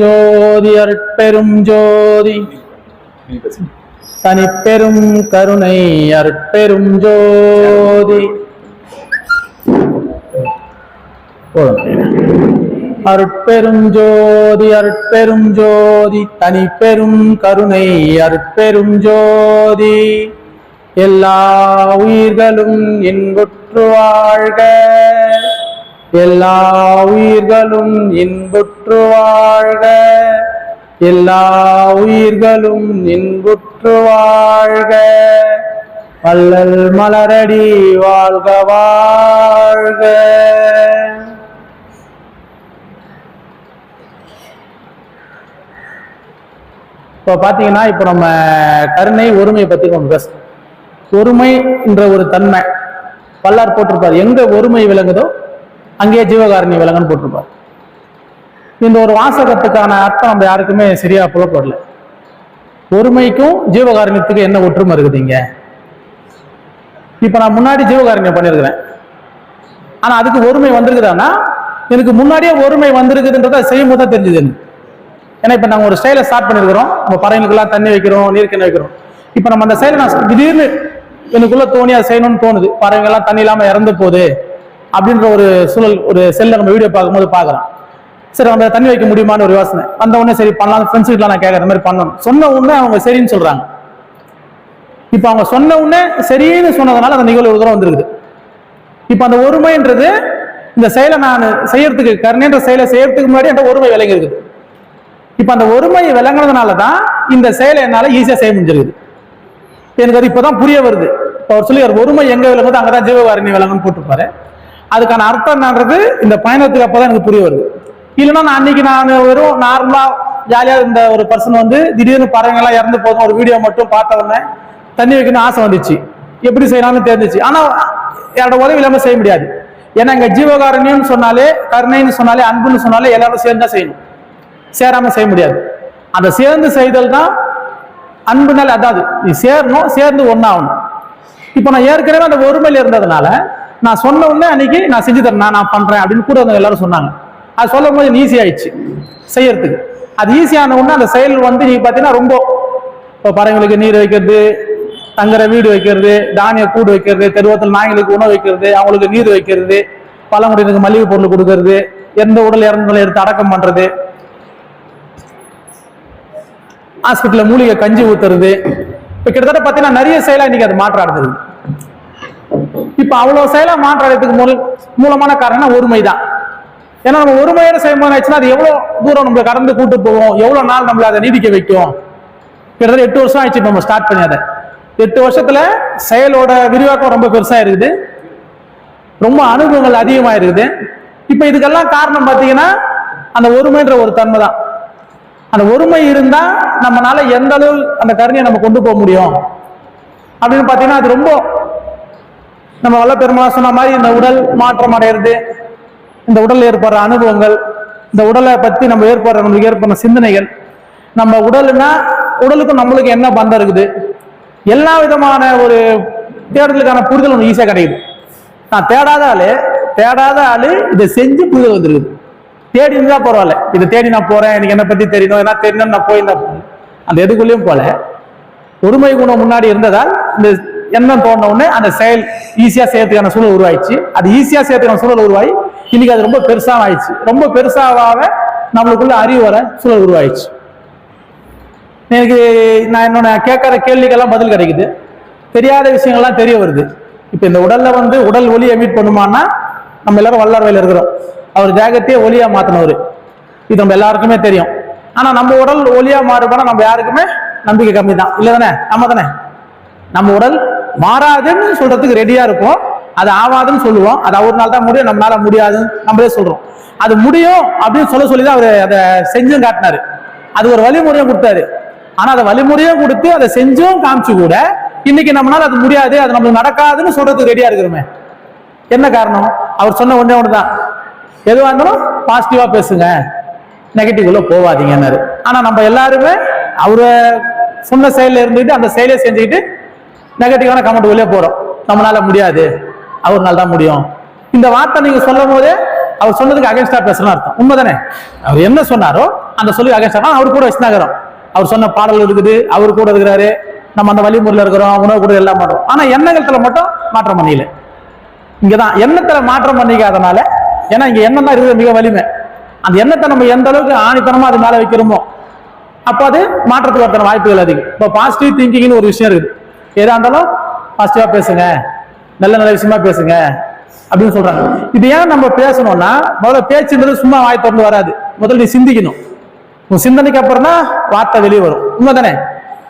ஜோதி அற்பெரும் ஜோதி. தனிப்பெரும் கருணை அற்பெரும் ஜோதி. அற்பெரும் ஜோதி அற்பெரும் ஜோதி தனிப்பெரும் கருணை அற்பெரும் ஜோதி. எல்லா உயிர்களும் இன்புற்று வாழ்க. எல்லா உயிர்களும் இன்புற்று வாழ்க. எல்லா உயிர்களும் இன்புற்று வாழ்க. வள்ளல் மலரடி வாழ்க வாழ்க. இப்போ பார்த்தீங்கன்னா இப்போ நம்ம கருணை ஒருமையை பற்றி கொஞ்சம் பேசணும் ஒருமைன்ற ஒரு தன்மை வல்லார் போட்டிருப்பார். எங்க ஒருமை விளங்குதோ அங்கேயே ஜீவகாரணி விலங்குன்னு போட்டிருப்பார். இந்த ஒரு வாசகத்துக்கான அர்த்தம் நம்ம யாருக்குமே சரியா புலப்படல. ஒருமைக்கும் ஜீவகாரணியத்துக்கு என்ன ஒற்றுமை இருக்குதுங்க இப்ப நான் முன்னாடி ஜீவகாரண்யம் பண்ணியிருக்கிறேன். ஆனா அதுக்கு ஒருமை வந்திருக்குதான்னா எனக்கு முன்னாடியே ஒருமை வந்திருக்குதுன்றத செய்யும் போது தான் தெரிஞ்சுது எனக்கு. ஏன்னா இப்ப நாங்க ஒரு ஸ்டைலை ஸ்டார்ட் பண்ணிருக்கிறோம் நம்ம பறவைகளுக்கெல்லாம் தண்ணி வைக்கிறோம் நீர்க்கணி வைக்கிறோம். இப்ப நம்ம அந்த செயலை நான் திடீர்னு எனக்குள்ள தோணி அதை செய்யணும்னு தோணுது. பறவைங்கள்லாம் தண்ணி இல்லாம இறந்து போகுது. அப்படின்ற ஒரு சூழல் ஒரு செல்ல நம்ம வீடியோ பார்க்கும்போது பார்க்குறோம் சரி நம்ம தண்ணி வைக்க முடியுமான்னு ஒரு யோசனை. வந்த உடனே சரி பண்ணலாம். ஃப்ரெண்ட்ஸ் கிட்ட நான் கேட்கற மாதிரி பண்ணணும். சொன்ன உடனே அவங்க சரின்னு சொல்றாங்க. இப்போ அவங்க சொன்ன உடனே சரின்னு சொன்னதுனால அந்த நிகழ்வு ஒரு தூரம் வந்துருக்குது. இப்போ அந்த ஒருமைன்றது இந்த செயலை நான் செய்யறதுக்கு கருணைன்ற செயலை செய்யறதுக்கு முன்னாடி அந்த ஒருமை விளங்கி இருக்குது இப்போ அந்த ஒருமை விளங்குனதுனால தான் இந்த செயலை என்னால் ஈஸியாக செய்ய முடிஞ்சிருக்குது. எனக்கு அது இப்போதான் புரிய வருது. இப்போ அவர் சொல்லி ஒருமை எங்க விளங்குதோ அங்கதான் ஜீவகாரணி விளங்குன்னு போட்டிருப்பாரு. அதுக்கான அர்த்தம் என்னன்றது இந்த பயணத்துக்கு அப்பதான் எனக்கு புரிய வருது. இல்லைன்னா நான் அன்னைக்கு நான் வெறும் நார்மலா ஜாலியா இருந்த ஒரு பர்சன் வந்து திடீர்னு பறவைங்களாம் இறந்து போதும் ஒரு வீடியோ மட்டும் பார்த்த உடனே தண்ணி வைக்கணும்னு ஆசை வந்துச்சு. எப்படி செய்யலாம்னு தெரிஞ்சிச்சு. ஆனா என்னோட உதவி இல்லாம செய்ய முடியாது. ஏன்னா இங்க ஜீவகாரணியம்னு சொன்னாலே கருணைன்னு சொன்னாலே அன்புன்னு சொன்னாலே எல்லாரும் சேர்ந்து தான் செய்யணும். சேராம செய்ய முடியாது. அந்த சேர்ந்து செய்தல் தான் அன்புனால அதாவது நீ சேரணும் சேர்ந்து ஒன்னாகணும் இப்போ நான் ஏற்கனவே அந்த ஒருமையில இருந்ததுனால நான் சொன்ன உடனே அன்னைக்கு நான் செஞ்சு தரேன் நான் நான் பண்றேன் அப்படின்னு கூட வந்து எல்லாரும் சொன்னாங்க. அது சொல்லும் போது ஈஸி ஆயிடுச்சு செய்யறதுக்கு. அது ஈஸியான உடனே அந்த செயல் வந்து நீங்க பாத்தீங்கன்னா ரொம்ப இப்போ பறவைங்களுக்கு நீர் வைக்கிறது தங்குற வீடு வைக்கிறது தானிய கூடு வைக்கிறது தெருவத்தில் நாய்களுக்கு உணவு வைக்கிறது அவங்களுக்கு நீர் வைக்கிறது பழங்குடியினருக்கு மளிகை பொருள் கொடுக்கறது எந்த உடல் இறந்ததை எடுத்து அடக்கம் பண்றது ஹாஸ்பிட்டலில் மூலிகை கஞ்சி ஊத்துறது இப்ப கிட்டத்தட்ட பார்த்தீங்கன்னா நிறைய செயலா இன்னைக்கு அது மாற்றாடுது இப்ப அவ்வளவு செயலா மாற்றத்துக்கு மூல மூலமான காரணம் ஒருமை தான் ஏன்னா நம்ம ஒருமையோட செய்யும்போது ஆச்சுன்னா அது எவ்வளவு தூரம் நம்மளை கடந்து கூட்டு போவோம் எவ்வளவு நாள் நம்மளை அதை நீதிக்க வைக்கும்? கிட்டத்தட்ட எட்டு வருஷம் ஆயிடுச்சு இப்போ நம்ம ஸ்டார்ட் பண்ணி அதை. எட்டு வருஷத்துல செயலோட விரிவாக்கம் ரொம்ப பெருசா இருக்குது. ரொம்ப அனுபவங்கள் அதிகமா இருக்குது. இப்ப இதுக்கெல்லாம் காரணம் பாத்தீங்கன்னா அந்த ஒருமைன்ற ஒரு தன்மை தான். அந்த ஒருமை இருந்தா நம்மளால எந்த அளவு அந்த கருணையை நம்ம கொண்டு போக முடியும்? அப்படின்னு பாத்தீங்கன்னா அது ரொம்ப நம்ம வல்ல பெருமாள் சொன்ன மாதிரி இந்த உடல் மாற்றம் அடையிறது இந்த உடல் ஏற்படுற அனுபவங்கள் இந்த உடலை பத்தி நம்ம ஏற்படுற நம்மளுக்கு ஏற்படுற சிந்தனைகள் நம்ம உடல்னா உடலுக்கும் நம்மளுக்கு என்ன பந்தம் இருக்குது? எல்லா விதமான ஒரு தேடுதலுக்கான புரிதல் ஒன்று ஈஸியாக கிடைக்குது. நான் தேடாத ஆளு தேடாத ஆளு இதை செஞ்சு புரிதல் வந்துருக்குது. தேடி இருந்தா பரவாயில்ல. இதை தேடி நான் போறேன் எனக்கு என்ன பத்தி தெரியணும் ஏன்னா தெரியணும் நான் போயிருந்தா அந்த எதுக்குள்ளேயும் போல ஒருமை குணம் முன்னாடி இருந்ததால் இந்த எண்ணம் தோணுன உடனே அந்த செயல் ஈஸியா செய்யறதுக்கான சூழல் உருவாயிடுச்சு. அது ஈஸியா செய்யறதுக்கான சூழல் உருவாகி இன்னைக்கு அது ரொம்ப பெருசா ஆயிடுச்சு. ரொம்ப பெருசாவாக நம்மளுக்குள்ள அறிவு வர சூழல் உருவாயிடுச்சு. எனக்கு நான் என்னோட கேட்கற கேள்விக்கெல்லாம் பதில் கிடைக்குது. தெரியாத விஷயங்கள்லாம் தெரிய வருது. இப்போ இந்த உடல்ல வந்து உடல் ஒலி எமிட் பண்ணுமானா நம்ம எல்லாரும் வல்லார் இருக்கிறோம். அவர் தேகத்தையே ஒலியா மாத்தினவர். இது நம்ம எல்லாருக்குமே தெரியும். ஆனா நம்ம உடல் ஒலியா மாறுபானா நம்ம யாருக்குமே நம்பிக்கை கம்மி தான். இல்லை தானே நம்ம தானே? நம்ம உடல் மாறாதுன்னு சொல்றதுக்கு ரெடியா இருக்கும் அது ஆவாதுன்னு சொல்லுவோம். அது அவர் நாள் தான் முடியும். நம்மளால முடியாதுன்னு நம்மளே சொல்றோம். அது முடியும் அப்படின்னு சொல்ல சொல்லி தான் அவர் அதை செஞ்சும் காட்டினாரு. அது ஒரு வழிமுறையும் கொடுத்தாரு. ஆனா அதை வழிமுறையும் கொடுத்து அதை செஞ்சும் காமிச்சு கூட இன்னைக்கு நம்மளால அது முடியாது. அது நம்மளுக்கு நடக்காதுன்னு சொல்றதுக்கு ரெடியா இருக்கிறோமே. என்ன காரணம்? அவர் சொன்ன ஒன்னே ஒன்று தான் எதுவா இருந்தாலும் பாசிட்டிவா பேசுங்க. நெகட்டிவ் உள்ள போவாதீங்கன்னாரு. ஆனா நம்ம எல்லாருமே அவரு சொன்ன செயலில் இருந்துட்டு அந்த செயலை செஞ்சுக்கிட்டு நெகட்டிவான கமெண்ட் உள்ளே போறோம். நம்மளால முடியாது. அவர்னால தான் முடியும். இந்த வார்த்தை நீங்க சொல்லும் போது அவர் சொன்னதுக்கு அகேன்ஸ்டா பேசுறா அர்த்தம். உண்மைதானே? அவர் என்ன சொன்னாரோ அந்த சொல்லி அகேன்ஸ்டா அவர் கூட வச்சுதான் அவர் சொன்ன பாடல் இருக்குது. அவர் கூட இருக்கிறாரு. நம்ம அந்த வழிமுறையில் இருக்கிறோம். உணவு கூட எல்லாம் பண்றோம் ஆனா எண்ணங்கள்ல மட்டும் மாற்றம் பண்ணல இங்கதான் எண்ணத்துல மாற்றம் பண்ணிக்காதனால ஏன்னா இங்க எண்ணம் தான் இருக்குது மிக வலிமை. அந்த எண்ணத்தை நம்ம எந்த அளவுக்கு ஆணித்தனமா அது மேல வைக்கிறோமோ அப்போ அது மாற்றத்துக்கு வரத்தான வாய்ப்புகள் அதிகம். இப்போ பாசிட்டிவ் திங்கிங்னு ஒரு விஷயம் இருக்குது. எதா இருந்தாலும் பாசிட்டிவா பேசுங்க. நல்ல நல்ல விஷயமா பேசுங்க. அப்படின்னு சொல்றாங்க. இது ஏன் நம்ம பேசணும்னா முதல்ல பேச்சுன்றது சும்மா வாய் திறந்து வராது. முதல்ல நீ சிந்திக்கணும். உன் சிந்தனைக்கு அப்புறம் தான் வார்த்தை வெளியே வரும். உண்மைதானே?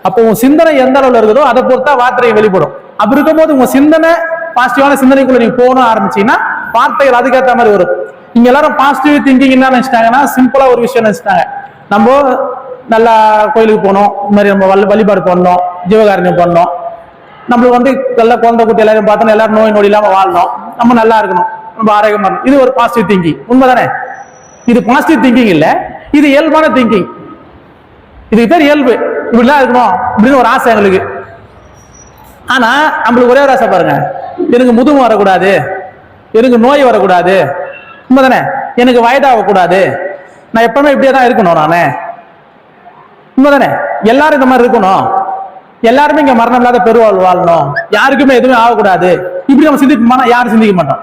அப்போ உன் சிந்தனை எந்த அளவுல இருக்குதோ அதை பொறுத்தா வார்த்தை வெளிப்படும். அப்படி இருக்கும்போது உங்க சிந்தனை பாசிட்டிவான சிந்தனைக்குள்ள நீங்க போகணும் ஆரம்பிச்சீங்கன்னா வார்த்தைகள் அதுக்கேற்ற மாதிரி வரும். இங்க எல்லாரும் பாசிட்டிவ் திங்கிங் என்ன நினைச்சிட்டாங்கன்னா சிம்பிளா ஒரு விஷயம் நினைச்சிட்டாங்க. நம்ம நல்லா கோயிலுக்கு போனோம். இந்த மாதிரி நம்ம வழிபாடு பண்ணோம். ஜீவகாரணியம் பண்ணோம். நம்மளுக்கு வந்து எல்லாம் குழந்தை குட்டி எல்லாரும் பார்த்தோம் எல்லாரும் நோய் நொடி இல்லாமல் வாழணும். நம்ம நல்லா இருக்கணும். நம்ம ஆரோக்கியமா இருக்கணும். இது ஒரு பாசிட்டிவ் திங்கிங் உண்மைதானே? இது பாசிட்டிவ் திங்கிங் இல்லை. இது இயல்பான திங்கிங் இதுக்கு பேர் இயல்பு. இப்படிலாம் இருக்கணும் அப்படின்னு ஒரு ஆசை எங்களுக்கு. ஆனால் நம்மளுக்கு ஒரே ஒரு ஆசை பாருங்க. எனக்கு முதுமை வரக்கூடாது எனக்கு நோய் வரக்கூடாது. உண்மைதானே? எனக்கு வயதாகக்கூடாது. நான் எப்பவுமே இப்படியே தான் இருக்கணும் நானு. உண்மைதானே? எல்லாரும் இந்த மாதிரி இருக்கணும். எல்லாருமே இங்க மரணம் இல்லாத பெருவாழ் வாழணும். யாருக்குமே எதுவுமே ஆகக்கூடாது. இப்படி நம்ம சிந்திப்போமா யாரும் சிந்திக்க மாட்டோம்.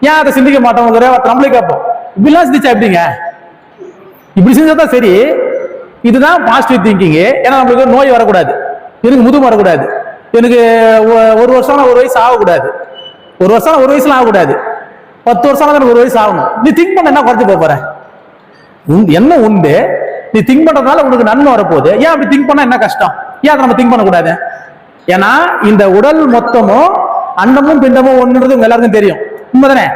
ஏன் அதை சிந்திக்க மாட்டோம்? ஒரே நம்மளே கேட்போம். இப்படிலாம் சிந்திச்சா எப்படிங்க? இப்படி செஞ்சா சரி. இதுதான் பாசிட்டிவ் திங்கிங் ஏன்னா நம்மளுக்கு நோய் வரக்கூடாது. எனக்கு முதுமை வரக்கூடாது. எனக்கு ஒ- ஒரு வருஷம் ஒரு வயசு ஆகக்கூடாது. ஒரு வருஷம் ஒரு வயசுல ஆகக்கூடாது. பத்து வருஷம் எனக்கு ஒரு வயசு ஆகணும். நீ திங்க் பண்ண என்ன குறைஞ்சு போற? என்ன உண்டு? நீ திங்க் பண்றதுனால உனக்கு நன்மை வரப்போகுது. ஏன் அப்படி திங்க் பண்ணா என்ன கஷ்டம்? ஏன் அதை நம்ம திங்க் பண்ணக்கூடாது? ஏன்னா இந்த உடல் மொத்தமும் அண்டமும் பிண்டமும் ஒன்றுன்றது உங்க எல்லாருக்கும் தெரியும். உண்மைதானே?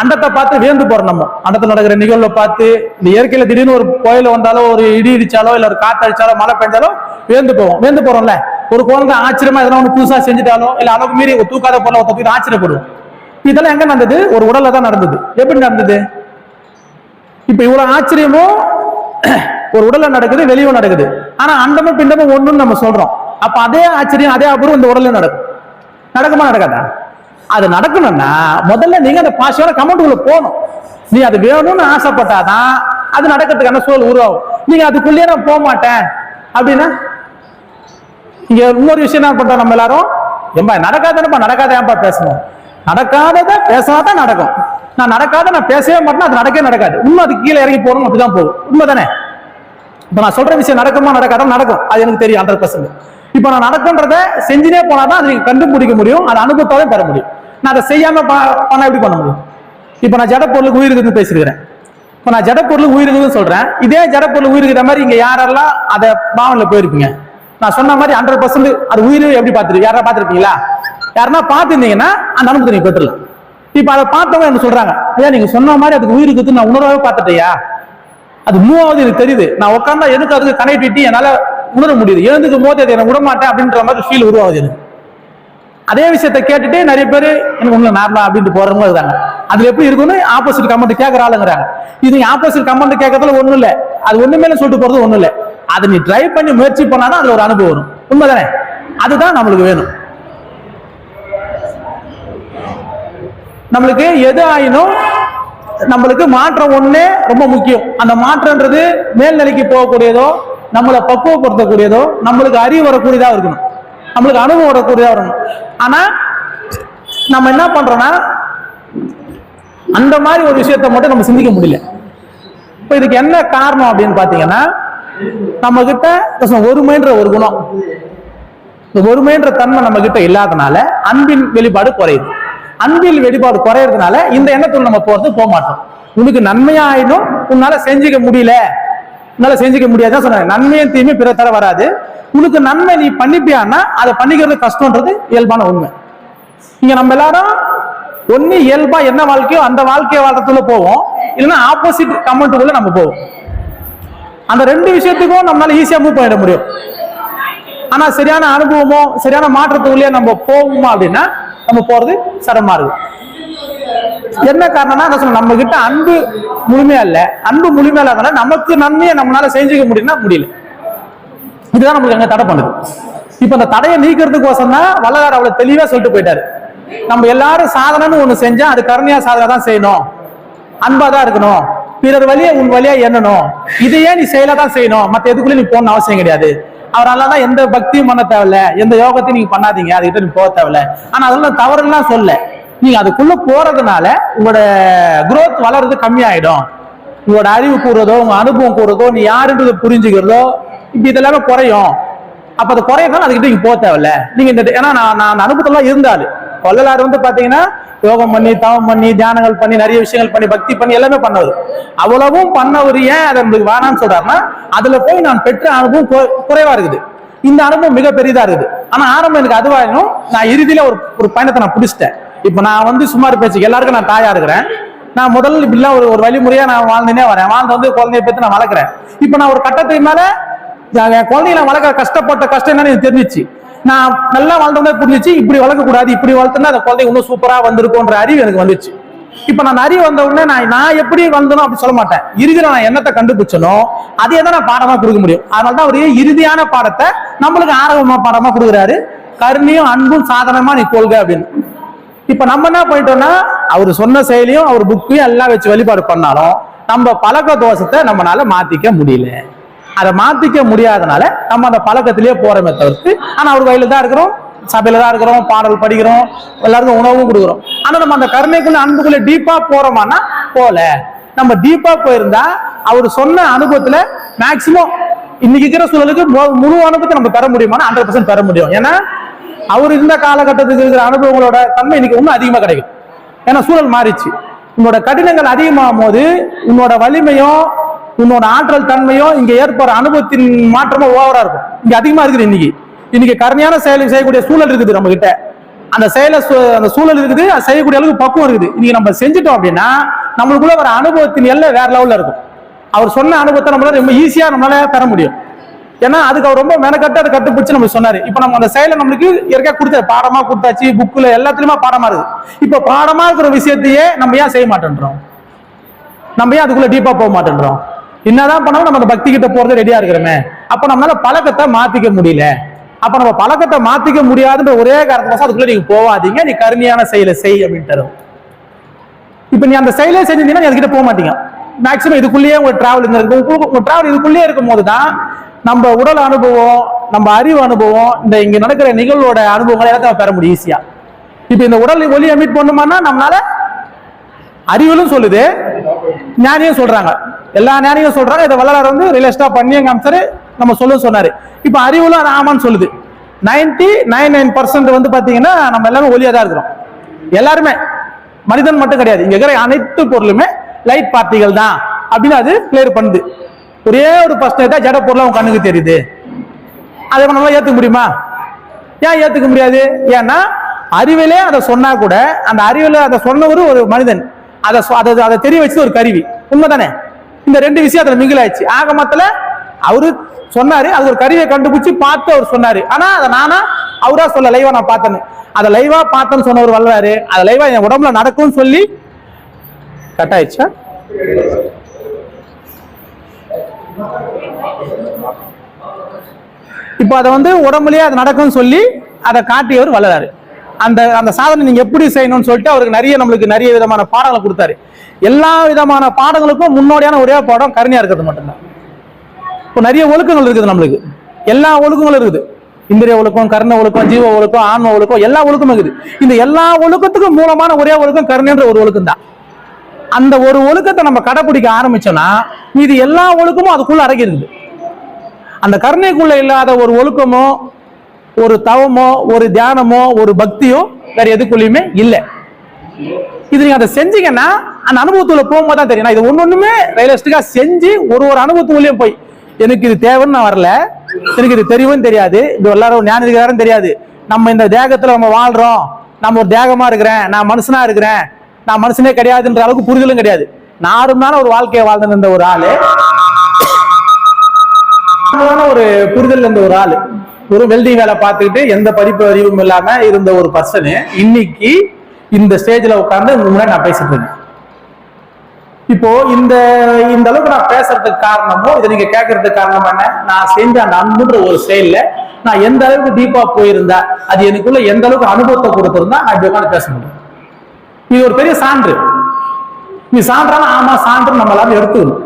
அண்டத்தை பார்த்து வியந்து போறோம் நம்ம அண்டத்தில் நடக்கிற நிகழ்வை பார்த்து இந்த இயற்கையில திடீர்னு ஒரு கோயில் வந்தாலோ ஒரு இடி இடிச்சாலோ இல்ல ஒரு காத்து அடிச்சாலோ மழை பெஞ்சாலோ வியந்து போவோம். வியந்து போறோம்ல? ஒரு குழந்தை ஆச்சரியமா எதனா ஒண்ணு புதுசா செஞ்சுட்டாலோ இல்ல அளவுக்கு மீறி தூக்காத போல தூக்கி ஆச்சரியப்படுவோம். இதெல்லாம் எங்க நடந்தது? ஒரு உடல்ல தான் நடந்தது. எப்படி நடந்தது? இப்ப இவ்வளவு ஆச்சரியமும் ஒரு உடல்ல நடக்குது வெளியும் நடக்குது. ஆனா அண்டமும் பிண்டமும் ஒண்ணுன்னு நம்ம சொல்றோம். அப்ப அதே ஆச்சரியம் அதே அபூர்வம் இந்த உடல்ல நடக்கும் நடக்குமா நடக்காதா? அது நடக்கணும்னா முதல்ல நீங்க அந்த பாசிட்டிவான கமெண்ட்டுக்குள்ள போகணும். நீ அது வேணும்னு ஆசைப்பட்டாதான் அது நடக்கிறதுக்கான சூழல் உருவாகும். நீங்க அதுக்குள்ளேயே நான் போக மாட்டேன். அப்படின்னா இங்க இன்னொரு விஷயம் என்ன பண்றோம் நம்ம எல்லாரும்? ஏம்பா நடக்காதனப்பா நடக்காத ஏன்பா பேசணும்? நடக்காதத பேசாதான் நடக்கும். நான் நடக்காத நான் பேசவே மாட்டேன் அது நடக்கவே நடக்காது. இன்னும் அது கீழே இறங்கி போகணும் அப்படிதான் போகும். உண்மைதானே? இப்போ நான் சொல்ற விஷயம் நடக்குமா நடக்காதான் நடக்கும். அது எனக்கு தெரியும் ஹண்ட்ரட் பர்சன்ட் இப்போ நான் நடக்குன்றத செஞ்சுனே போனாதான் அதை நீங்க கண்டுபிடிக்க முடியும் அது அனுபவத்தோட பெற முடியும். நான் அதை செய்யாம பண்ண எப்படி பண்ண முடியும்? இப்போ நான் ஜட பொருளுக்கு உயிர் இருக்குன்னு பேசிருக்கிறேன். இப்போ நான் ஜட பொருளுக்கு உயிர் இருக்குன்னு சொல்றேன். இதே ஜட பொருள் உயிர் இருக்கிற மாதிரி இங்க யாரெல்லாம் அதை பாவனில் போயிருப்பீங்க? நான் சொன்ன மாதிரி ஹண்ட்ரட் பர்சன்ட் அது உயிர் எப்படி பார்த்துருக்கு யாரா பார்த்துருப்பீங்களா? யாருன்னா பார்த்துருந்தீங்கன்னா அந்த அனுபவத்தை நீங்க பெற்றுலாம் இப்போ அதை பார்த்தவங்க என்ன சொல்றாங்க? ஐயா நீங்க சொன்ன மாதிரி அதுக்கு உயிர் இருக்குதுன்னு நான் உணர்வாவே பார்த்துட்டேயா அது மூவாவது எனக்கு தெரியுது. நான் உட்காந்தா எனக்கு அதுக்கு கனெக்டிவிட்டி என்னால உணர முடியுது. எழுந்துக்கும் போது அதை எனக்கு விட மாட்டேன் அப்படின்ற மாதிரி ஃபீல் உருவாகுது எனக்கு. அதே விஷயத்தை கேட்டுட்டு நிறைய பேர் எனக்கு உங்களை நார்மலா அப்படின்ட்டு போறவங்க இருக்காங்க. அதுல எப்படி இருக்குன்னு ஆப்போசிட் கமெண்ட் கேட்கற ஆளுங்கிறாங்க. இது ஆப்போசிட் கமெண்ட் கேட்கறதுல ஒண்ணும் இல்ல. அது ஒண்ணுமே சொல்லிட்டு போறது ஒண்ணும் இல்ல. அதை நீ ட்ரை பண்ணி முயற்சி பண்ணாதான் அதுல ஒரு அனுபவம் வரும். உண்மைதானே? அதுதான் நம்மளுக்கு வேணும். நம்மளுக்கு எது ஆயினும் நம்மளுக்கு மாற்றம் ஒன்று ரொம்ப முக்கியம். அந்த மாற்றம்ன்றது மேல்நிலைக்கு போகக்கூடியதோ நம்மளை பக்குவப்படுத்தக்கூடியதோ நம்மளுக்கு அறிவு வரக்கூடியதா இருக்கணும். நம்மளுக்கு அனுபவம் வரக்கூடியதா இருக்கணும். ஆனா நம்ம என்ன பண்றோம்னா அந்த மாதிரி ஒரு விஷயத்தை மட்டும் நம்ம சிந்திக்க முடியல. இப்ப இதுக்கு என்ன காரணம் அப்படின்னு பாத்தீங்கன்னா நம்ம கிட்ட ஒருமைன்ற ஒரு குணம். இந்த ஒருமைன்ற தன்மை நம்ம கிட்ட இல்லாதனால அன்பின் வெளிப்பாடு குறையுது. அன்பில் வெளிப்பாடு குறையறதுனால இந்த எண்ணத்துல நம்ம போறது போக மாட்டோம் உனக்கு நன்மையா ஆயிடும் உன்னால செஞ்சுக்க முடியல. உன்னால செஞ்சுக்க முடியாதுதான் சொன்னாங்க நன்மையும் தீமை பிற தர வராது. உனக்கு நன்மை நீ பண்ணிப்பியான்னா அதை பண்ணிக்கிறது கஷ்டம்ன்றது இயல்பான உண்மை. இங்க நம்ம எல்லாரும் ஒன்னு இயல்பா என்ன வாழ்க்கையோ அந்த வாழ்க்கையை வாழ்றதுல போவோம். இல்லைன்னா ஆப்போசிட் கமெண்ட்டுக்குள்ள நம்ம போவோம். அந்த ரெண்டு விஷயத்துக்கும் நம்மளால ஈஸியா மூவ் பண்ணிட முடியும். ஆனா சரியான அனுபவமோ சரியான மாற்றத்துக்குள்ளேயே நம்ம போவோமா அப்படின்னா நம்ம போறது சிரமமா இருக்கும். என்ன காரணம்னா நான் சொல்ல நம்ம கிட்ட அன்பு முழுமையா இல்ல. அன்பு முழுமையா இல்லாதனால நமக்கு நன்மையை நம்மளால செஞ்சுக்க முடியும்னா முடியல. இதுதான் நம்மளுக்கு அங்க தடை பண்ணுது. இப்ப அந்த தடையை நீக்கிறதுக்கோசம் தான் வல்லகார் அவ்வளவு தெளிவா சொல்லிட்டு போயிட்டாரு. நம்ம எல்லாரும் சாதனைன்னு ஒண்ணு செஞ்சா அது கருணையா சாதனை தான் செய்யணும். அன்பா தான் இருக்கணும். பிறர் வழியை உன் வழியா எண்ணணும். இதையே நீ செயலா தான் செய்யணும். மத்த எதுக்குள்ள நீ போகணும் அவசியம் கிடையாது. அவரால தான் எந்த பக்தியும் பண்ண தேவையில்ல. எந்த யோகத்தையும் நீங்க பண்ணாதீங்க. அதுகிட்ட நீங்க போக தேவையில்ல. ஆனா அதெல்லாம் தவறுலாம் சொல்ல. நீங்க அதுக்குள்ள போறதுனால உங்களோட குரோத் வளர்றது கம்மியாயிடும். உங்களோட அறிவு கூறுறதோ உங்க அனுபவம் கூறுறதோ நீ யாருன்றது புரிஞ்சுக்கிறதோ இப்ப இதெல்லாமே குறையும். அப்ப அது குறையதான் அதுக்கிட்ட நீங்க போக தேவையில்ல. நீங்க இந்த ஏன்னா நான் நான் அனுபவத்தெல்லாம் இருந்தாலும் கொள்ளலாறு வந்து பாத்தீங்கன்னா யோகம் பண்ணி தவம் பண்ணி தியானங்கள் பண்ணி நிறைய விஷயங்கள் பண்ணி பக்தி பண்ணி எல்லாமே பண்ணவர். அவ்வளவும் பண்ணவர் ஏன்? அதை நம்மளுக்கு வேணாம்னு சொல்றாருன்னா அதுல போய் நான் பெற்ற அனுபவம் குறைவா இருக்குது. இந்த அனுபவம் மிக பெரிதா இருக்குது. ஆனா ஆரம்பம் எனக்கு அதுவாயினும் நான் இறுதியில ஒரு ஒரு பயணத்தை நான் பிடிச்சிட்டேன். இப்ப நான் வந்து சுமார் பேச்சு எல்லாருக்கும் நான் தாயா இருக்கிறேன். நான் முதல்ல இப்படிலாம் ஒரு ஒரு வழிமுறையா நான் வாழ்ந்துனே வரேன். வாழ்ந்து வந்து குழந்தைய பத்தி நான் வளர்க்குறேன். இப்ப நான் ஒரு கட்டத்துக்கு மேல என் குழந்தைய நான் வளர்க்க கஷ்டப்பட்ட கஷ்டம் என்னன்னு எனக்கு தெரிஞ்சிச்சு. நான் நல்லா வாழ்ந்தோம்னா புரிஞ்சிச்சு இப்படி வளர்க்க கூடாது இப்படி வளர்த்தோம்னா அந்த குழந்தை இன்னும் சூப்பரா வந்திருக்கும்ன்ற அறிவு எனக்கு வந்துச்சு. இப்ப நான் அறிவு வந்த உடனே நான் நான் எப்படி வந்தனோ அப்படி சொல்ல மாட்டேன். இறுதியில் நான் என்னத்தை கண்டுபிடிச்சனோ அதே தான் நான் பாடமா கொடுக்க முடியும். அதனால தான் ஒரு இறுதியான பாடத்தை நம்மளுக்கு ஆரம்பமா பாடமா கொடுக்குறாரு. கருணையும் அன்பும் சாதனமா நீ கொள்க அப்படின்னு. இப்ப நம்ம என்ன பண்ணிட்டோம்னா அவர் சொன்ன செயலையும் அவர் புக்கையும் எல்லாம் வச்சு வழிபாடு பண்ணாலும் நம்ம பழக்க தோஷத்தை நம்மளால மாத்திக்க முடியல. அதை மாத்திக்க முடியாதனால நம்ம அந்த பழக்கத்திலேயே போறோமே தவிர்த்து ஆனா அவர் வயலில் தான் இருக்கிறோம் சபையில தான் இருக்கிறோம் பாடல் படிக்கிறோம் எல்லாருக்கும் உணவும் கொடுக்குறோம். ஆனா நம்ம அந்த கருணைக்குள்ள அன்புக்குள்ள டீப்பா போறோமானா போல. நம்ம டீப்பா போயிருந்தா அவர் சொன்ன அனுபவத்துல மேக்சிமம் இன்னைக்கு இருக்கிற சூழலுக்கு முழு அனுபவத்தை நம்ம பெற முடியுமானா ஹண்ட்ரட் பர்சன்ட் பெற முடியும். ஏன்னா அவர் இருந்த காலகட்டத்துக்கு இருக்கிற அனுபவங்களோட தன்மை இன்னைக்கு இன்னும் அதிகமா கிடைக்கும். ஏன்னா சூழல் மாறிச்சு. உன்னோட கடினங்கள் அதிகமாகும் போது உன்னோட வலிமையும் உன்னோட ஆற்றல் தன்மையும் இங்க ஏற்படுற அனுபவத்தின் மாற்றமும் ஓவரா இருக்கும். இங்க அதிகமா இருக்குது இன்னைக்கு. இன்னைக்கு கருணையான செயல் செய்யக்கூடிய சூழல் இருக்குது நம்ம கிட்ட அந்த செயலை அந்த சூழல் இருக்குது அது செய்யக்கூடிய அளவுக்கு பக்குவம் இருக்குது. இன்னைக்கு நம்ம செஞ்சுட்டோம் அப்படின்னா நம்மளுக்குள்ள வர அனுபவத்தின் எல்லாம் வேற லெவல்ல இருக்கும். அவர் சொன்ன அனுபவத்தை நம்மளால ரொம்ப ஈஸியா நம்மளால பெற முடியும். ஏன்னா அதுக்கு அவர் ரொம்ப மெனக்கட்டு அதை கட்டுப்பிடிச்சு நம்ம சொன்னாரு. இப்ப நம்ம அந்த செயலை நம்மளுக்கு இயற்கையா கொடுத்தாரு. பாடமா கொடுத்தாச்சு புக்கில் எல்லாத்துலயுமே பாடமா இருக்கு இப்ப பாடமா இருக்கிற விஷயத்தையே நம்ம ஏன் செய்ய மாட்டேன்றோம்? நம்ம ஏன் அதுக்குள்ள டீப்பா போக மாட்டேன்றோம்? என்னதான் பண்ணாலும் நம்ம அந்த பக்தி கிட்ட போறது ரெடியா இருக்கிறோமே. அப்ப நம்மளால பழக்கத்தை மாத்திக்க முடியல. அப்ப நம்ம பழக்கத்தை மாத்திக்க முடியாதுன்ற ஒரே காரணத்துக்காக அதுக்குள்ள நீங்க போவாதீங்க நீ கருமையான செயலை செய் அப்படின்னு தரும். இப்ப நீ அந்த செயலை செஞ்சிருந்தீங்கன்னா நீ அதுக்கிட்ட போக மாட்டீங்க. மேக்ஸிமம் இதுக்குள்ளேயே உங்க டிராவல் இருக்கும் உங்க டிராவல் இதுக்குள்ளேயே இருக்கும் போது தான் நம்ம உடல் அனுபவம் நம்ம அறிவு அனுபவம் இந்த இங்க நடக்கிற நிகழ்வோட அனுபவங்களை எல்லாத்தையும் பெற முடியும் ஈஸியா இப்ப இந்த உடல் ஒலியை மீட் பண்ணுமானா நம்மளால அறிவிலும் சொல்லுது ஞானியும் சொல்றாங்க. எல்லா ஞானியும் சொல்றாங்க. இதை வள்ளலார் வந்து ரியலிஸ்டா பண்ணி காமிச்சாரு நம்ம சொல்ல சொன்னாரு. இப்ப அறிவுல அது ஆமான்னு சொல்லுது. நைன்டி நைன் நைன் பர்சன்ட் வந்து பாத்தீங்கன்னா நம்ம எல்லாமே ஒலியா தான் இருக்கிறோம். எல்லாருமே. மனிதன் மட்டும் கிடையாது. இங்க இருக்கிற அனைத்து பொருளுமே லைட் பார்ட்டிகள் தான் அப்படின்னு அது கிளியர் பண்ணுது. ஒரே ஒரு பர்சன்டேஜ் தான் ஜட பொருள் அவங்க கண்ணுக்கு தெரியுது. அதை நம்மளால ஏத்துக்க முடியுமா? ஏன் ஏத்துக்க முடியாது? ஏன்னா அறிவிலே அதை சொன்னா கூட அந்த அறிவில அதை சொன்னவரு ஒரு மனிதன். அதை அதை அதை தெரிய வச்சது ஒரு கருவி. உண்மைதானே? இந்த ரெண்டு விஷயம் அதில் மிங்கில் ஆயிடுச்சு. ஆக மொத்தத்துல அவரு சொன்னாரு அது ஒரு கருவியை கண்டுபிடிச்சு பார்த்து அவர் சொன்னாரு. ஆனா அதை நானா அவரா சொல்ல லைவா நான் பார்த்தேன்னு. அதை லைவா பார்த்தேன்னு சொன்னவர் வல்லாரு அதை லைவா என் உடம்புல நடக்கும்னு சொல்லி கட் ஆயிடுச்சா இப்போ அதை வந்து உடம்புலயே அது நடக்கும்னு சொல்லி அதை காட்டியவர் வளராரு அந்த அந்த சாதனை நீங்க எப்படி செய்யணும்னு சொல்லிட்டு அவருக்கு நிறைய நம்மளுக்கு நிறைய விதமான பாடங்களை கொடுத்தாரு. எல்லா விதமான பாடங்களுக்கும் முன்னோடியான ஒரே பாடம் கருணையாக இருக்கிறது மட்டும்தான். இப்போ நிறைய ஒழுக்கங்கள் இருக்குது நம்மளுக்கு. எல்லா ஒழுக்கங்களும் இருக்குது. இந்திரிய ஒழுக்கம் கர்ண ஒழுக்கம் ஜீவ ஒழுக்கம் ஆன்ம ஒழுக்கம் எல்லா ஒழுக்கமும் இருக்குது. இந்த எல்லா ஒழுக்கத்துக்கும் மூலமான ஒரே ஒழுக்கம் கருணைன்ற ஒரு ஒழுக்கம் தான் அந்த ஒரு ஒழுக்கத்தை நம்ம கடைபிடிக்க ஆரம்பிச்சோம்னா இது எல்லா ஒழுக்கமும் அதுக்குள்ள அடங்கி அந்த கருணைக்குள்ள இல்லாத ஒரு ஒழுக்கமோ ஒரு தவமோ ஒரு தியானமோ ஒரு பக்தியோ வேற எதுக்குள்ளயுமே இல்லை. இது நீங்க அதை செஞ்சீங்கன்னா அந்த அனுபவத்துல போகும்போது தான் தெரியும். நான் இது ஒண்ணு ஒண்ணுமே ரியலிஸ்டிக்கா செஞ்சு ஒரு ஒரு அனுபவத்துக்குள்ளேயும் போய். எனக்கு இது தேவைன்னு நான் வரல. எனக்கு இது தெரியும் தெரியாது. இது எல்லாரும் ஞானம் இருக்கிறாரும் தெரியாது. நம்ம இந்த தேகத்துல நம்ம வாழ்றோம். நம்ம ஒரு தேகமா இருக்கிறேன். நான் மனுஷனா இருக்கிறேன். நான் மனுஷனே கிடையாதுன்ற அளவுக்கு புரிதலும் கிடையாது. நார்மலான ஒரு வாழ்க்கையை வாழ்ந்துருந்த ஒரு ஆளு. ஒரு புரிதல் இருந்த ஒரு ஆளு. ஒரு வெல்டிங் வேலை பார்த்துக்கிட்டு எந்த படிப்பு அறிவும் இல்லாம இருந்த ஒரு பர்சனு இன்னைக்கு இந்த ஸ்டேஜ்ல உட்கார்ந்து முன்னாடி நான் பேசிட்டு இருக்கேன். இப்போ இந்த இந்த அளவுக்கு நான் பேசுறதுக்கு காரணமோ இதை நீங்க கேட்கறதுக்கு காரணம் என்ன? நான் செஞ்ச அந்த அன்புன்ற ஒரு செயல்ல நான் எந்த அளவுக்கு டீப்பா போயிருந்தா அது எனக்குள்ள எந்த அளவுக்கு அனுபவத்தை கொடுத்திருந்தா நான் இப்படி உட்காந்து பேச முடியும்? இது ஒரு பெரிய சான்று. நீ சான்றான ஆமா சான்று நம்ம எல்லாரும் எடுத்துக்கணும்.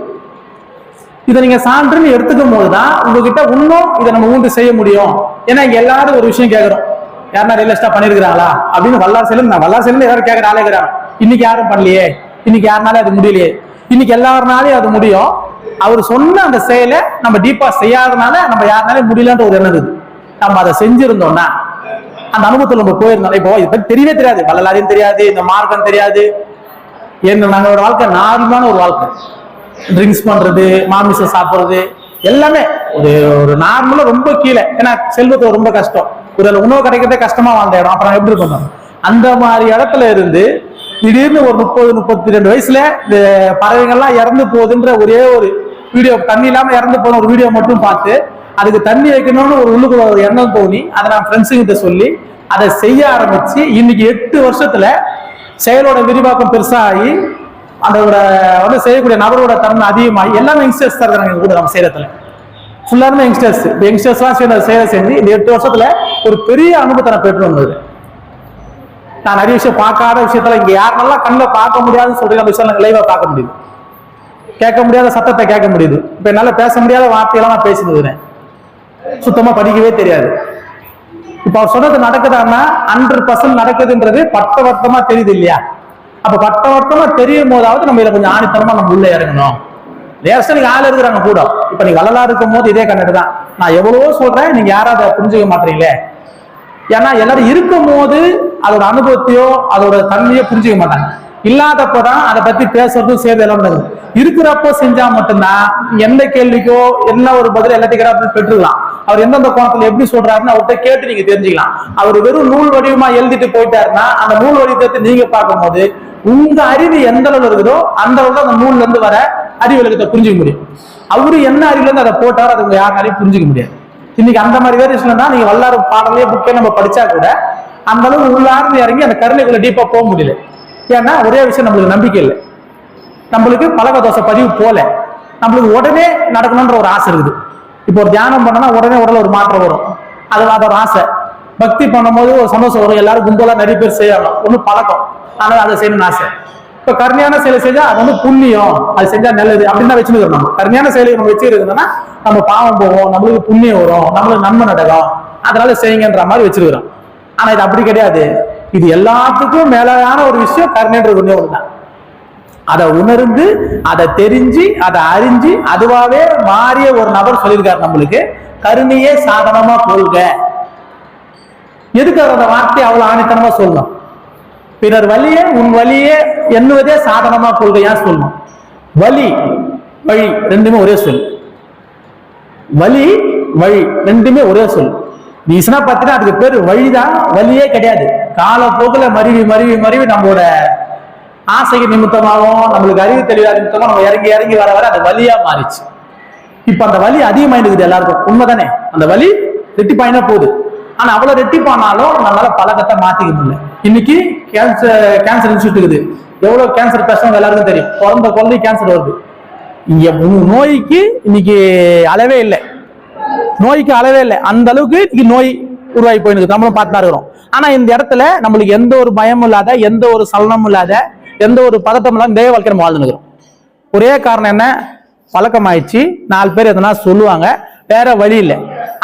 இதை நீங்க சான்றுன்னு எடுத்துக்கும் போதுதான் உங்ககிட்ட இன்னும் இதை நம்ம ஊன்று செய்ய முடியும். ஏன்னா இங்க எல்லாரும் ஒரு விஷயம் கேட்கறோம் யாருன்னா ரியல் எஸ்டா பண்ணிருக்கிறாங்களா அப்படின்னு வல்லார் செல்லும் நான் வல்லார் செல்லும் எல்லாரும் கேட்கற ஆளுகிறாங்க இன்னைக்கு யாரும் பண்ணலையே? இன்னைக்கு யாருனாலே அது முடியலையே? இன்னைக்கு எல்லாருனாலையும் அது முடியும். அவர் சொன்ன அந்த செயலை நம்ம டீப்பா செய்யாதனால நம்ம யாருனாலே முடியலன்ற ஒரு எண்ணம் இருக்குது நம்ம அதை செஞ்சிருந்தோம்னா அந்த அனுபவத்தில் நம்ம போயிருந்தோம் இப்போ இதை பத்தி தெரியவே தெரியாது. வள்ளலாரையும் தெரியாது இந்த மார்க்கம் தெரியாது. என்ன நாங்களோட வாழ்க்கை நார்மலான ஒரு வாழ்க்கை. ட்ரிங்க்ஸ் பண்றது மாமிசம் சாப்பிடுறது எல்லாமே. ஒரு ஒரு நார்மலா ரொம்ப கீழே. ஏன்னா செல்வத்தில் ரொம்ப கஷ்டம். ஒரு உணவு கிடைக்கிறதே கஷ்டமா வாழ்ந்த இடம். அப்புறம் எப்படி இருக்கணும் அந்த மாதிரி இடத்துல இருந்து திடீர்னு ஒரு முப்பது முப்பத்தி ரெண்டு வயசுல இந்த பறவைகள்லாம் இறந்து போகுதுன்ற ஒரே ஒரு வீடியோ தண்ணி இல்லாம இறந்து போன ஒரு வீடியோ மட்டும் பார்த்து அதுக்கு தண்ணி வைக்கணும்னு ஒரு உள்ளுக்குள்ள ஒரு எண்ணம் தோணி அதை நான் ஃப்ரெண்ட்ஸுங்கிட்ட சொல்லி அதை செய்ய ஆரம்பிச்சு இன்னைக்கு எட்டு வருஷத்துல செயலோட விரிவாக்கம் பெருசாகி அதோட வந்து செய்யக்கூடிய நபரோட தன்மை அதிகமாகி எல்லாமே யங்ஸ்டர்ஸ் தான் இருக்கிறாங்க கூட நம்ம சேலத்துல ஃபுல்லாருமே யங்ஸ்டர்ஸ் இப்போ யங்ஸ்டர்ஸ்லாம் சேர்ந்து சேவை செஞ்சு இந்த எட்டு வருஷத்துல ஒரு பெரிய அனுபவத்தை நான் பெற்று வந்தது நான் நிறைய விஷயம் பார்க்காத விஷயத்துல இங்க யாரெல்லாம் கண்ணில் பார்க்க முடியாதுன்னு சொல்றீங்க அந்த விஷயம் லைவா பார்க்க முடியுது. கேட்க முடியாத சத்தத்தை கேட்க முடியுது. இப்போ என்னால் பேச முடியாத வார்த்தையெல்லாம் நான் பேசினதுறேன் சுத்தமாக படிக்கவே தெரியாது. இப்போ அவர் சொன்னது நடக்குதான்னா ஹண்ட்ரட் பர்சன்ட் நடக்குதுன்றது பட்டவர்த்தமா தெரியுது இல்லையா? அப்ப பட்டவர்த்தமா தெரியும் போதாவது நம்ம இதுல கொஞ்சம் ஆணித்தனமா நம்ம உள்ள இறங்கணும். லேசா நீங்க ஆள் இருக்கிறாங்க கூட. இப்ப நீங்க வள்ளலா இருக்கும் போது இதே கண்ணெட்டு தான். நான் எவ்வளவோ சொல்றேன் நீங்க யாரும் அதை புரிஞ்சுக்க மாட்டீங்களே. ஏன்னா எல்லாரும் இருக்கும் போது அதோட அனுபவத்தையோ அதோட தன்மையோ புரிஞ்சுக்க மாட்டாங்க. இல்லாதப்பதான் அதை பத்தி பேசுறதும் சேர்ந்து எல்லாம் நடக்குது. இருக்கிறப்போ செஞ்சா மட்டும்தான் எந்த கேள்விக்கோ என்ன ஒரு பதில் எல்லாத்தையும் பெற்றுக்கலாம். அவர் எந்தெந்த கோணத்துல எப்படி சொல்றாருன்னு அவர்கிட்ட கேட்டு நீங்க தெரிஞ்சுக்கலாம். அவர் வெறும் நூல் வடிவமா எழுதிட்டு போயிட்டாருன்னா அந்த நூல் வடிவத்தை நீங்க பார்க்கும்போது உங்க அறிவு எந்த அளவுல இருக்குதோ அந்த அளவுல அந்த நூல்ல இருந்து வர அறிவு விளக்கத்தை புரிஞ்சுக்க முடியும். அவரு என்ன அறிவுல இருந்து அதை போட்டாரோ அது உங்க யாருனாலையும் புரிஞ்சுக்க முடியாது. இன்னைக்கு அந்த மாதிரி வேரியேஷன் தான் நீங்க வல்லாறு பாடலையே புக்கே நம்ம படிச்சா கூட அந்த அளவு உள்ளார்ந்து இறங்கி அந்த கருணைக்குள்ள டீப்பா போக முடியல. ஏன்னா ஒரே விஷயம் நம்மளுக்கு நம்பிக்கை இல்லை. நம்மளுக்கு பழக தோசை பதிவு போல. நம்மளுக்கு உடனே நடக்கணும்ன்ற ஒரு ஆசை இருக்குது. இப்போ ஒரு தியானம் பண்ணோம்னா உடனே உடல ஒரு மாற்றம் வரும். அது அது ஒரு ஆசை. பக்தி பண்ணும்போது ஒரு சந்தோஷம் வரும். எல்லாரும் கும்பலாக நிறைய பேர் செய்யணும் ஒன்றும் பழக்கம். ஆனால் அதை செய்யணும்னு ஆசை. இப்போ கருணையான செயலை செஞ்சால் அது வந்து புண்ணியம். அது செஞ்சால் நல்லது அப்படின்னு தான் வச்சுருக்கோம் நம்ம. கருணையான செயலை நம்ம வச்சுருக்கோம்னா நம்ம பாவம் போவோம் நம்மளுக்கு புண்ணியம் வரும் நம்மளுக்கு நன்மை நடக்கும். அதனால செய்யுங்கன்ற மாதிரி வச்சிருக்கிறோம். ஆனால் இது அப்படி கிடையாது. இது எல்லாத்துக்கும் மேலான ஒரு விஷயம் கருணைன்ற ஒண்ணே தான் அதை உணர்ந்து அதை தெரிஞ்சு அதை அறிஞ்சு அதுவாகவே மாறிய ஒரு நபர் சொல்லியிருக்காரு நம்மளுக்கு. கருணையே சாதனமாக கொள்க. எதுக்காக அந்த வார்த்தையை அவ்வளவு ஆணித்தனமா சொல்லணும்? பிறர் வழியே உன் வழியே எண்ணுவதே சாதனமா கொள்கையா ஏன் சொல்லணும். வழி வழி ரெண்டுமே ஒரே சொல். வழி வழி ரெண்டுமே ஒரே சொல். நீசனா பார்த்தீங்கன்னா அதுக்கு பேர் வழிதான் வழியே கிடையாது. காலப்போக்கில் மருவி மருவி மருவி நம்மளோட ஆசைக்கு நிமித்தமாகவும் நம்மளுக்கு அறிவு தெளிவாக நிமித்தமாக நம்ம இறங்கி இறங்கி வர வர அது வழியா மாறிச்சு. இப்ப அந்த வலி அதிகமாயிருக்குது எல்லாருக்கும். உண்மைதானே? அந்த வலி ரெட்டிப்பாயினா போகுது. ஆனா அவ்வளவு ரெட்டிப்பானாலும் நம்மளால பழக்கத்தை மாத்திக்க முடியல. இன்னைக்கு கேன்சர் கேன்சர் இன்ஸ்டியூட் இருக்குது. எவ்வளவு கேன்சர் பேசுறவங்க எல்லாருக்கும் தெரியும். பிறந்த குழந்தை கேன்சர் வருது. இங்க நோய்க்கு இன்னைக்கு அளவே இல்லை. நோய்க்கு அளவே இல்லை. அந்த அளவுக்கு இன்னைக்கு நோய் உருவாகி போயிருக்கு நம்மளும் பார்த்து தான் இருக்கிறோம். ஆனா இந்த இடத்துல நம்மளுக்கு எந்த ஒரு பயமும் இல்லாத எந்த ஒரு சலனமும் இல்லாத எந்த ஒரு பதட்டமும் இல்லாத தேவ வாழ்க்கை நம்ம வாழ்ந்துருக்கிறோம் ஒரே காரணம் என்ன? பழக்கமாயிடுச்சு. நாலு பேர் எதனா சொல்லுவாங்க. வேற வழி இல்லை.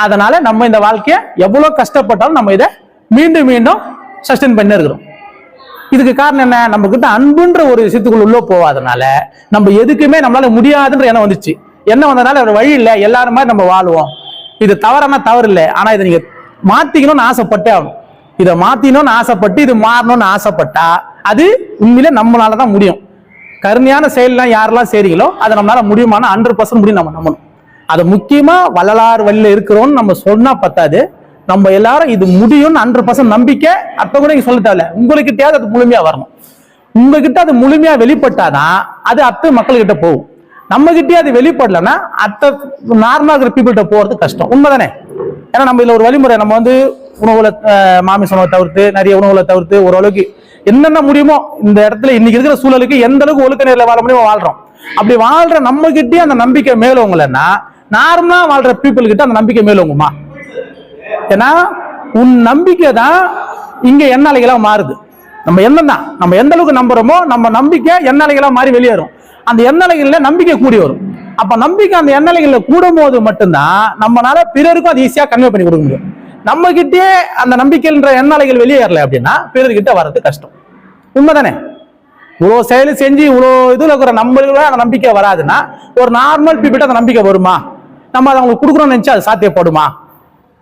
அதனால நம்ம இந்த வாழ்க்கையை எவ்வளோ கஷ்டப்பட்டாலும் நம்ம இதை மீண்டும் மீண்டும் சஸ்டெயின் பண்ணி இருக்கிறோம். இதுக்கு காரணம் என்ன? நம்ம கிட்ட அன்புன்ற ஒரு விஷயத்துக்குள்ள உள்ள போவாதனால நம்ம எதுக்குமே நம்மளால முடியாதுன்ற எண்ணம் வந்துச்சு. என்ன வந்ததுனால ஒரு வழி இல்லை. எல்லாரும் மாதிரி நம்ம வாழ்வோம். இது தவறான தவறு இல்லை. ஆனா இதை நீங்க மாத்திக்கணும்னு ஆசைப்பட்டே ஆகணும். இதை மாத்திக்கணும்னு ஆசைப்பட்டு இது மாறணும்னு ஆசைப்பட்டா அது உண்மையில நம்மளால தான் முடியும். கருணையான செயல்லாம் யாரெல்லாம் செய்றீங்களோ அதை நம்மளால முடியுமான ஹண்ட்ரட் பர்சன்ட் முடியும் நம்ம நம்பணும். அதை முக்கியமா வள்ளலார் வழியில இருக்கிறோம்னு நம்ம சொன்னா பத்தாது. நம்ம எல்லாரும் இது முடியும்னு ஹண்ட்ரட் பர்சன்ட் நம்பிக்கை. அப்ப கூட நீங்க சொல்ல தேவையில்ல உங்ககிட்டயாவது அது முழுமையா வரணும். உங்ககிட்ட அது முழுமையா வெளிப்பட்டாதான் அது அத்தை மக்கள்கிட்ட போகும். நம்ம கிட்டே அது வெளிப்படலைன்னா அத்தை நார்மலாக இருக்கிற பீப்புள்கிட்ட போகிறது கஷ்டம். உண்மைதானே? ஏன்னா நம்ம இதில் ஒரு வழிமுறை நம்ம வந்து உணவுல மாமிச உணவை தவிர்த்து நிறைய உணவுகளை தவிர்த்து ஓரளவுக்கு என்னென்ன முடியுமோ இந்த இடத்துல இன்னைக்கு இருக்கிற சூழலுக்கு எந்த அளவுக்கு ஒழுக்க நேரில் வாழ முடியுமோ வாழ்றோம். அப்படி வாழ்ற நம்ம கிட்டே அந்த நம்பிக்கை மேலவங்களன்னா நார்மலா வாழ்ற பீப்புள் கிட்ட அந்த நம்பிக்கை மேலோங்குமா ஏன்னா உன் நம்பிக்கை தான் இங்க எண்ணாலைகளா மாறுது. நம்ம என்னன்னா நம்ம எந்த அளவுக்கு நம்புறோமோ நம்ம நம்பிக்கை எண்ணலைகளா மாறி வெளியேறும். அந்த எண்ணலைகள்ல நம்பிக்கை கூடி வரும். அப்ப நம்பிக்கை அந்த எண்ணலைகள்ல கூடும் போது மட்டும்தான் நம்மளால பிறருக்கும் அது ஈஸியா கன்வே பண்ணி கொடுக்க முடியும். நம்ம கிட்டே அந்த நம்பிக்கைன்ற எண்ணலைகள் வெளியேறல அப்படின்னா பிறர்கிட்ட வர்றது கஷ்டம். உண்மைதானே? இவ்வளோ செயல் செஞ்சு இவ்வளோ இதுல இருக்கிற நம்மளுக்கு அந்த நம்பிக்கை வராதுன்னா ஒரு நார்மல் பீப்பிட்ட அந்த நம்பிக்கை வருமா? நம்ம அதை அவங்களுக்கு கொடுக்குறோம்னு நினைச்சா அது சாத்தியப்படுமா?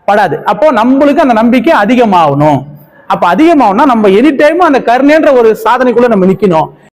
படாது. அப்போ நம்மளுக்கு அந்த நம்பிக்கை அதிகமாகணும். அப்ப அதிகமாகணும்னா நம்ம எனி டைமும் அந்த கருணைன்ற ஒரு சாதனைக்குள்ள நம்ம நிக்கணும்.